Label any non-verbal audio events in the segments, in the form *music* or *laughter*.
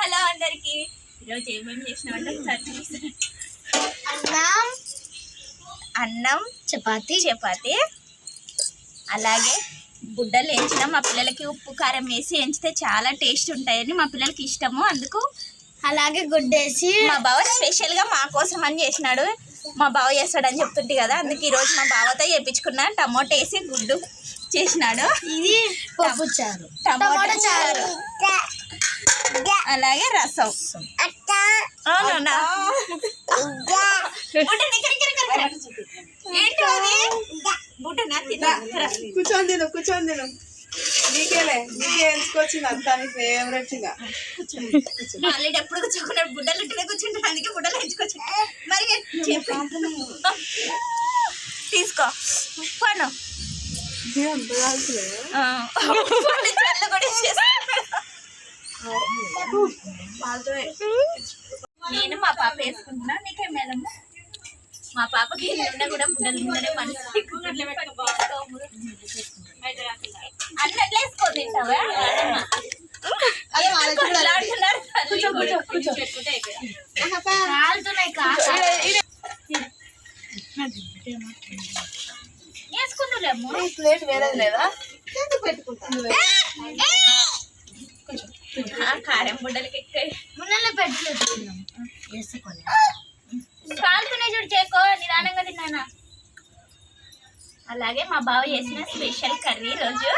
Hello అందరికి. ఈరోజు ఏమేమి చేసినామంటే ఒకసారి చూస్తాను అన్నం. అన్నం చపాతి. చపాతి. అలాగే బుడ్డలు వేయించిన మా పిల్లలకి ఉప్పు కారం వేసి ఎంచితే చాలా టేస్ట్ ఉంటాయని మా పిల్లలకి ఇష్టము. అందుకు అలాగే గుడ్డేసి. మా బావ స్పెషల్గా మా కోసం అని చేసినాడు. మా బావ చేస్తాడని చెప్తుంటే కదా. అందుకే ఈ రోజు మా బావతో చేపించుకున్న టమోటా వేసి గుడ్డు చేసినాడు. ఇది పప్పు చారు. టమోటా చారు. అలాగే రసం. అవునా. ఏంటి అది బుడ్డనా తిన్నా కూర్చొని తిను కూర్చొని తిను. నీకేలే నీకే ఎంచుకొచ్చింది అంతా నీ ఫేవరెట్గా. ఆల్రెడీ ఎప్పుడు కూర్చోకున్నాడు బుడ్డలు ఇట్లనే కూర్చుంటాడు అందుకే బుడ్డలు ఎంచుకోవచ్చు మరి తీసుకో. కూడా నేను మా పాప వేసుకుంటున్నా. నీకే మేడం మా పాపకి నిన్న కూడా బుడ్డలు ముందరే మనసు అన్నట్లు వేసుకో తింటావా? వేసుకుందులేమో ప్లేట్ వేరేది లేదా? ఆ కారం బుడ్డలకి ఎక్కాయి మున్నెల్లో పెట్టుకుంటున్నాం వేసుకొని కాలుతూనే చూడు చేకో నిదానంగా తిన్నానా? అలాగే మా బావ చేసిన స్పెషల్ కర్రీ రోజు.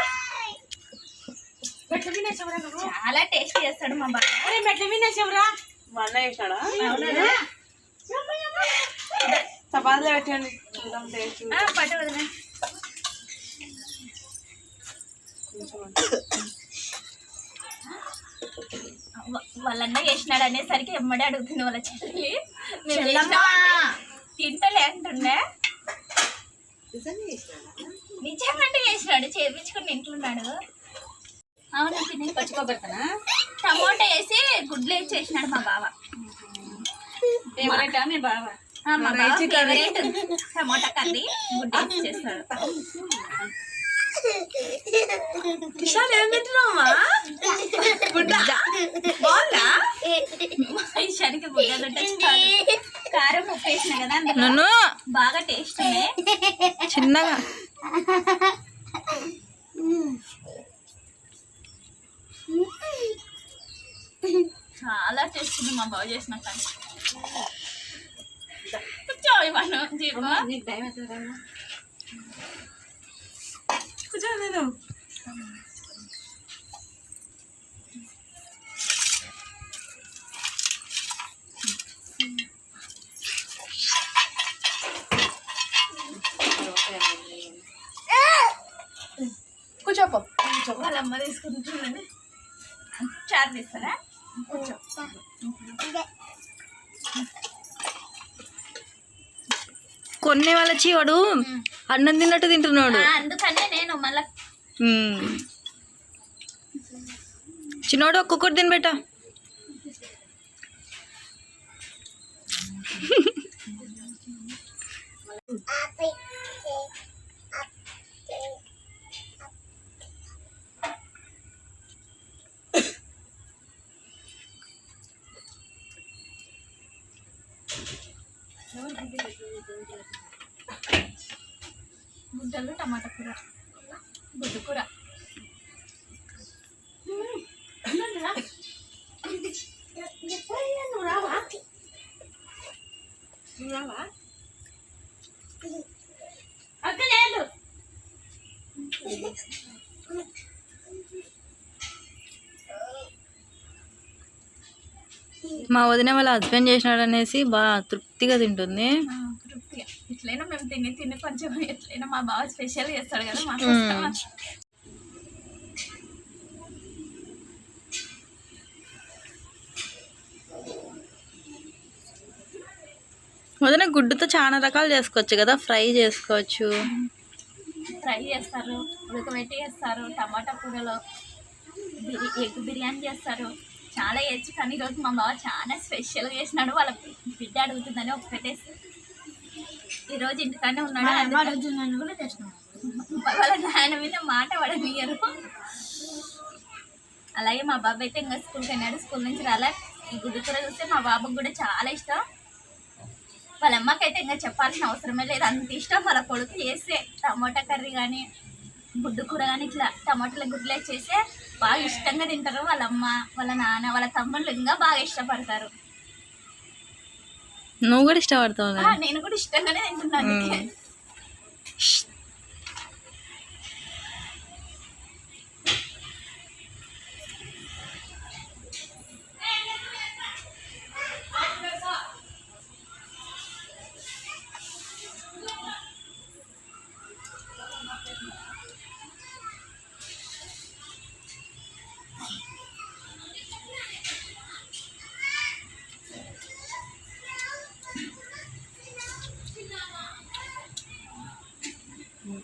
చాలా టేస్ట్ చేస్తాడు మా బావ. మా అన్న వేసాడా చపాతీలో పెట్టండి. చూద్దాం టేస్ట్ ఆ, పట్టు వదినా. వాళ్ళన్న చేసినాడు అనేసరికి ఎమ్మడే అడుగుతుంది వాళ్ళ చెల్లి. తింటలే అంటుండే. నిజంగా? నిజంగా చేసినాడు. చేపించుకుని ఇంట్లోన్నాడు అవును తిని పచ్చుకోబెడతానా టమోటా వేసి గుడ్లు వేసి చేసినాడు మా బావ. ఫేవరెటా మీ బావ? ఆ, మా బావ ఫేవరెట్ టమోటా కర్రీ గుడ్డు వేసి చేస్తాడు. *laughs* కిషాన్ ఏం బాగుందా. కారం ఉప్పు వేసిన కదా నన్ను? బాగా టేస్ట్ చిన్నగా. చాలా టేస్ట్ ఉంది మా బావ చేసిన కర్రీ. కూర్చో ఇవ్వను జీవో కూర్చొని తిను కూర్చోపో. కూర్చోపో వాళ్ళ అమ్మ తీసుకుంటుందండి చారు తీస్తారా కూర్చో. కొన్ని వాళ్ళ వాడు అన్నం తిన్నట్టు తింటున్నాడు అందుకనే నేను మళ్ళా. చిన్నోడు ఒక్కొక్కటి తిని బెట్ట అక్క లేదు మా వదిన వాళ్ళ హస్బెండ్ చేసినాడు అనేసి బాగా తృప్తిగా తింటుంది. తృప్తిగా. ఎట్లయినా మేము తిని తిని కొంచెం ఎట్లయినా మా బావ స్పెషల్ చేస్తాడు కదా మాకు వదిన గుడ్డుతో చాలా రకాలు చేసుకోవచ్చు కదా ఫ్రై చేసుకోవచ్చు. ఫ్రై చేస్తారు ఉడకబెట్టి చేస్తారు టమాటా కూరలో ఎగ్ బిర్యానీ చేస్తారు. చాలా వేయచ్చు కానీ ఈరోజు మా బావ చాలా స్పెషల్గా చేసినాడు. వాళ్ళ బిడ్డ అడుగుతుందని ఒక్కటేసి. ఈరోజు ఇంటికానే ఉన్నాడు. కూడా వాళ్ళ నాయన మీద మాట పడనియరు అలాగే మా బాబు అయితే ఇంకా స్కూల్కి వెళ్ళాడు. స్కూల్ నుంచి రాలే. ఈ గుడ్డు కూర చూస్తే మా బాబుకి కూడా చాలా ఇష్టం. వాళ్ళ అమ్మకైతే ఇంకా చెప్పాల్సిన అవసరమే లేదు. అంత ఇష్టం వాళ్ళ కొడుకు చేస్తే టమాటా కర్రీ కానీ గుడ్డు కూర కానీ ఇట్లా టమాటాల గుడ్లే చేస్తే బాగా ఇష్టంగా తింటారు. వాళ్ళ అమ్మ వాళ్ళ నాన్న వాళ్ళ తమ్ముళ్ళు ఇంకా బాగా ఇష్టపడతారు. నువ్వు కూడా ఇష్టపడతావు నేను కూడా ఇష్టంగానే తింటున్నాను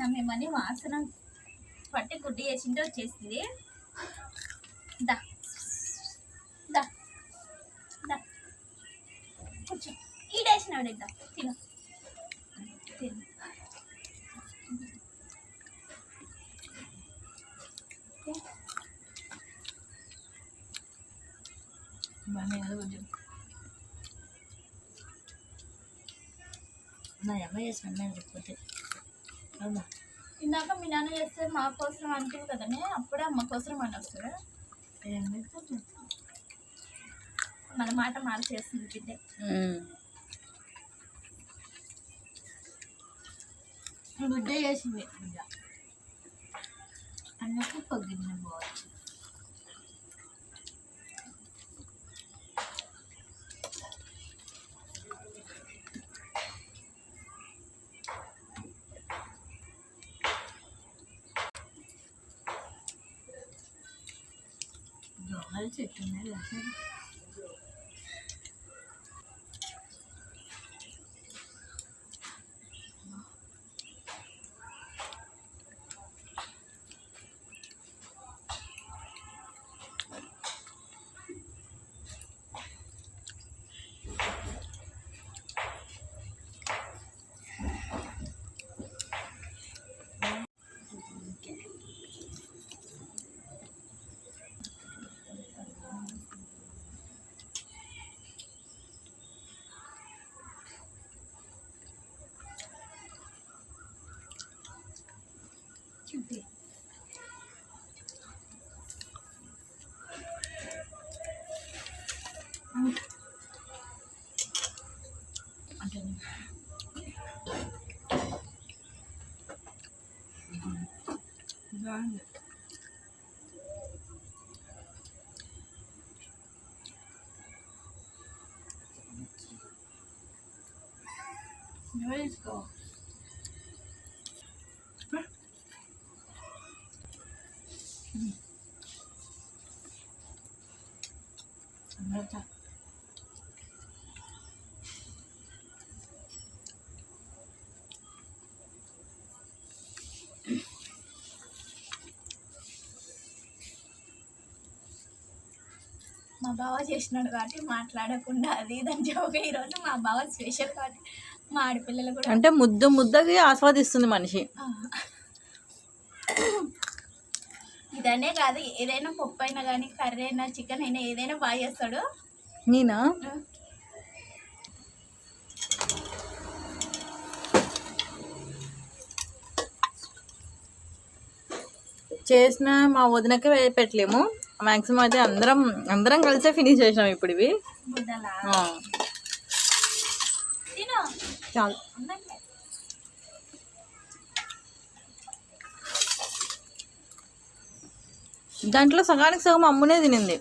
చేసినాం. మేమని వాసన పట్టి గుడ్డి చేసింటే వచ్చేసింది దా. దా. దా. కూర్చో. ఈడేసినాడు ఇద్దా తిను. తిను. బాగానే కదా కొంచెం. నా అమ్మ చేసిన అమ్మాయి ఇందాక మీ నాన్న చేస్తే మా కోసం అంటే కదనే అప్పుడే అమ్మ కోసం అని వస్తాడు మన మాట మార్చేస్తుంది బిడ్డ. బిడ్డ చేసింది. బిడ్డ Nói 了三 బాగుంది నువ్వు తీసుకో అన్నట్టు మా బావ చేసినాడు కాబట్టి మాట్లాడకుండా అది దాని జోక ఈరోజు మా బావ స్పెషల్ కాబట్టి మా ఆడపిల్లలు కూడా అంటే ముద్దు ముద్దకి ఆస్వాదిస్తుంది మనిషి. ఇదనే కాదు ఏదైనా పప్పు అయినా కానీ కర్రీ అయినా చికెన్ అయినా ఏదైనా బాగా చేస్తాడు. నేనా? చేసిన మా వదినకే పెట్టలేము. మాక్సిమం అయితే అందరం అందరం కలిసే ఫినిష్ చేసినాం ఇప్పుడు ఇవి. చాలు. దాంట్లో సగానికి సగం అమ్మునే తినింది.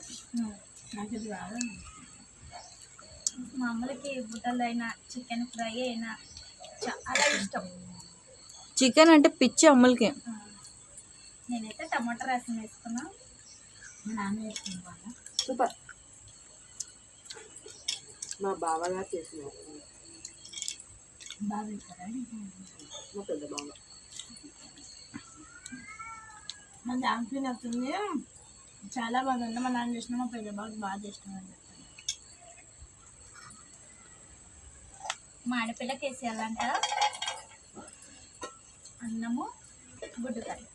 మా అమ్మలకి చికెన్ ఫ్రై అయినా చాలా ఇష్టం. చికెన్ అంటే పిచ్చి అమ్ములకి. నేనైతే టమాటా రసం వేసుకున్నా. సూపర్. మా బావగారు చేసినారు. మా పెద్ద బావ. మా దాంట్లో నచ్చింది. చాలా బాగుంది మా నాన్న చేసిన మా పెద్ద బాగా బాగా చేస్తున్నాను మా ఆడపిల్లకి వేసేయాలంట అన్నము గుడ్డు కర్రీ.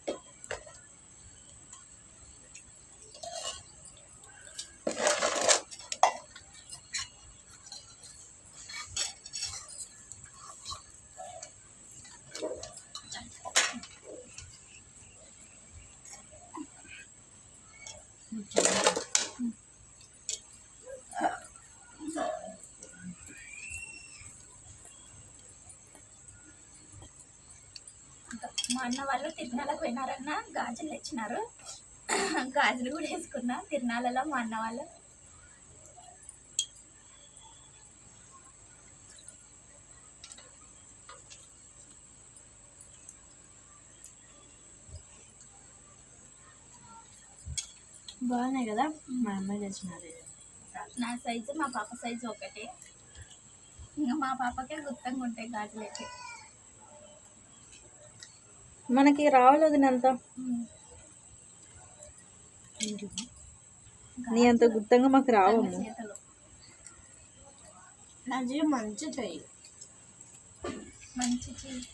మా అన్న వాళ్ళు తిరునాళ్ళకు పోయినారన్న గాజులు తెచ్చినారు. గాజులు కూడా వేసుకున్నా తిరునాళ్ళలో మా అన్న వాళ్ళు. బాగున్నాయి కదా? మా అమ్మాయి చేసినారు నా సైజు మా పాప సైజు ఒకటే. ఇంకా మా పాపకే గుత్తంగా ఉంటాయి గాజులు అయితే. మనకి రావాలి వదినంత నీ అంత గుర్తంగా మాకు నాది మంచి చెయ్యి. మంచి చీ-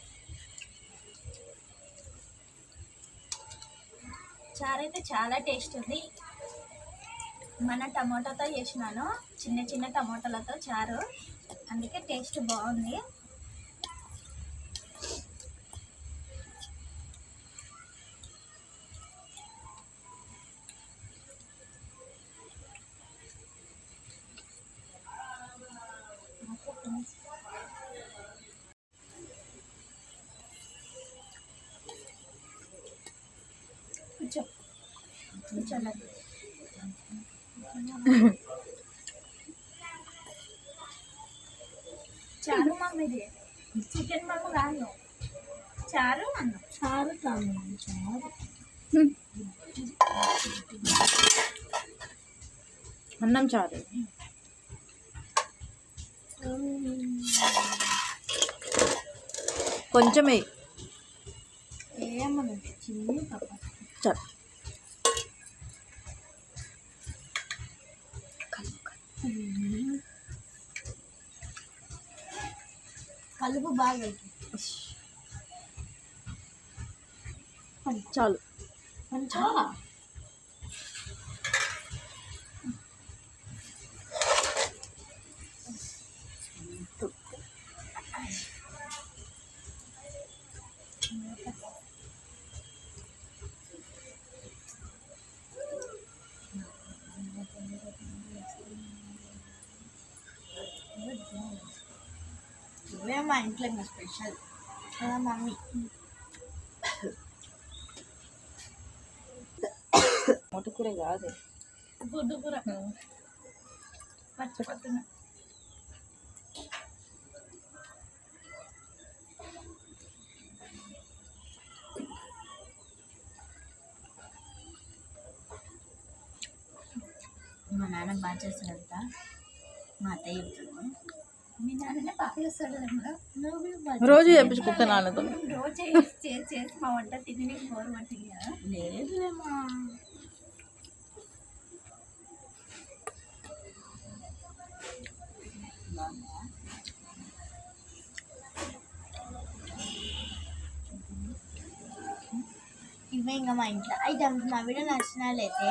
చారు అయితే చాలా టేస్ట్ ఉంది. మన టమాటాతో చేసినాను. చిన్న చిన్న టమాటాలతో చారు. అందుకే టేస్ట్ బాగుంది. చారు మమ్మీ ఇది. చికెన్ మమ్మ కాదు. చారు అన్నం. చారు కాదు చారు. అన్నం చారు. కొంచెమే ఏమన్నా చిన్ని చాలు. కలుపు బాగా చాలు. చాలా. ఇవే మా ఇంట్లో ఇంకా స్పెషల్. కదా మమ్మీ? మొట్టకూర కాదు. గుడ్డు కూర. మర్చిపోతున్నా మా నాన్న బాగా చేస్తాడంట మా అత్తయ్య చెప్తుంది రోజు చెప్పించుకుంటా నాన్నతో. రోజు చేసి చేసి చేసి మా వంట తిని నీకు బోరు పట్టింది కదా లేదులేమా ఇవే ఇంకా మా ఇంట్లో. ఐటమ్స్ మా వీడియో నచ్చినట్లయితే